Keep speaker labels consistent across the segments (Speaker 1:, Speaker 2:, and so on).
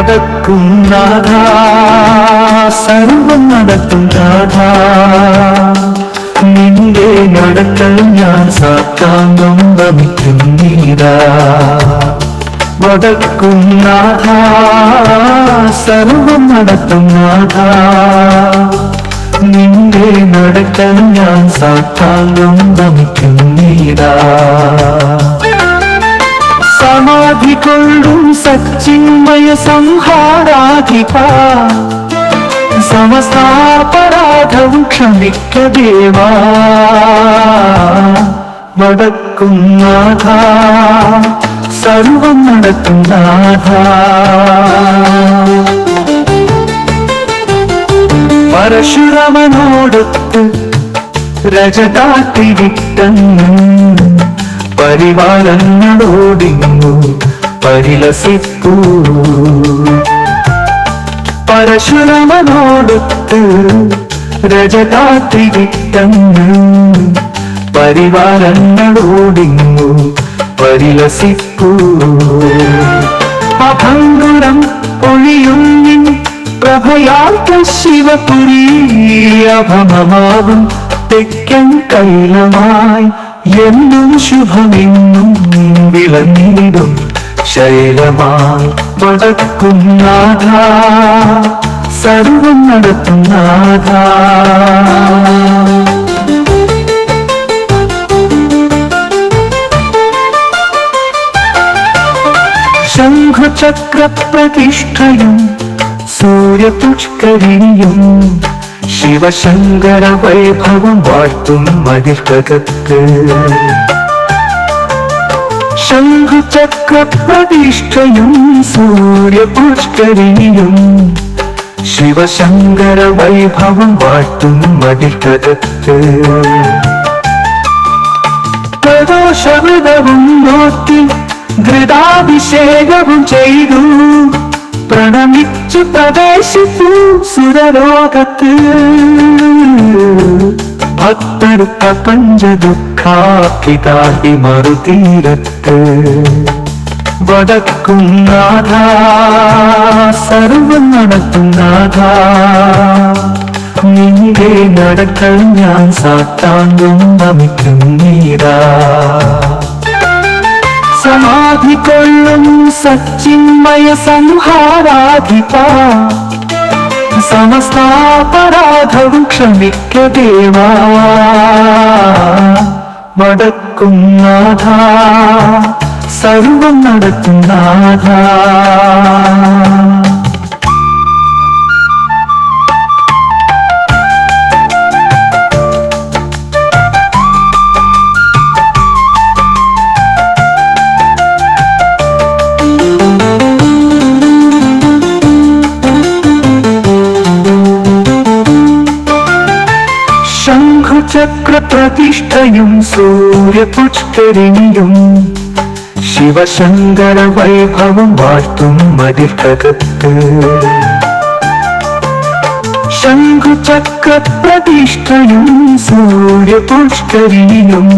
Speaker 1: നടക്കും നാഥ സർവം നടത്തും നാഥ നിന്റെ നടക്കൽ ഞാൻ സാത്താങ്കം വമിക്കും നീരാ വടക്കും നാഥ സർവം നടത്തും നാഥ. നിന്റെ നടക്കൽ ഞാൻ സാത്താങ്കം വമിക്കും നീരാ സമാധി കൊള്ളും സച്ചിന്മയ സംഹാരാധിപ സമസ്താപരാധവും ക്ഷമിക്ക ദേവാ വടക്കും നാഥ സർവം നടത്തും നാഥ പരശുരമനോടൊത്ത് രജതാത്തി വിട്ടങ്ങ് പരിവാരങ്ങളോടിങ്ങു പരിലസിപ്പൂ. പരശുരമനോടൊത്ത് രജതാത്തി വിട്ടങ്ങ് പരിവാരങ്ങളോടിങ്ങു പരിലസിപ്പൂ. അഭംഗുരം ഒഴിയുന്നിൻ പ്രഭയാത്ത ശിവപുരി അഭമമാവും തെക്കൻ കൈലമായി എന്നും ശുഭമെന്നും വിളന്നിടും ശൈലമായി വടക്കും നാഥ. സർവം നടത്തും ശംഖചക്ര പ്രതിഷ്ഠയും സൂര്യപുഷ്കരിണിയും ശിവശങ്കര വൈഭവം വാഴ്ത്തും മതിൽക്കകത്ത്. ശംഖുചക്രപ്രതിഷ്ഠയും സൂര്യപുഷ്കരിണിയും ശിവശങ്കര വൈഭവം വാഴ്ത്തും മതിൽക്കകത്ത്. പ്രദോഷവൃതവും നോക്കി ഘൃതാഭിഷേകവും ചെയ്തു. പ്രണമിച്ചു പ്രവേശിച്ചു സുരലോകത്ത്. ഭക്തടുത്ത പ്രപഞ്ച ദുഃഖാക്കിതാക്കി മറുതീരത്ത്. വടക്കും നാഥ സർവം നടത്തും നാഥ. നിന്റെ നടക്കൽ ഞാൻ സാത്താങ്കും നമിക്കും നീരാ. സമാധി കൊള്ളും സച്ചിന്മയ സംഹാരാധിപ സമസ്താപരാധവും ക്ഷമിക്ക ദേവാ വടക്കും നാഥ സർവം നടത്തും നാഥ ശംഖുചക്ര പ്രതിഷ്ഠയും സൂര്യപുഷ്കരിണിയും ശിവശങ്കര വൈഭവം വാഴ്ത്തും മതിൽക്കകത്ത് ശംഖുചക്രപ്രതിഷ്ഠയും സൂര്യപുഷ്കരിണിയും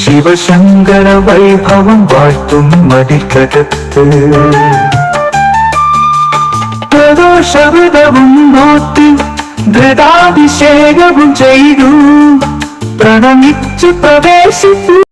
Speaker 1: ശിവശങ്കര വൈഭവം വാഴ്ത്തും മതിൽക്കകത്ത് പ്രദോഷവൃതവും ധൃതാഭിഷേകവും ചെയ്തു. പ്രണമിച്ചു പ്രവേശിച്ചു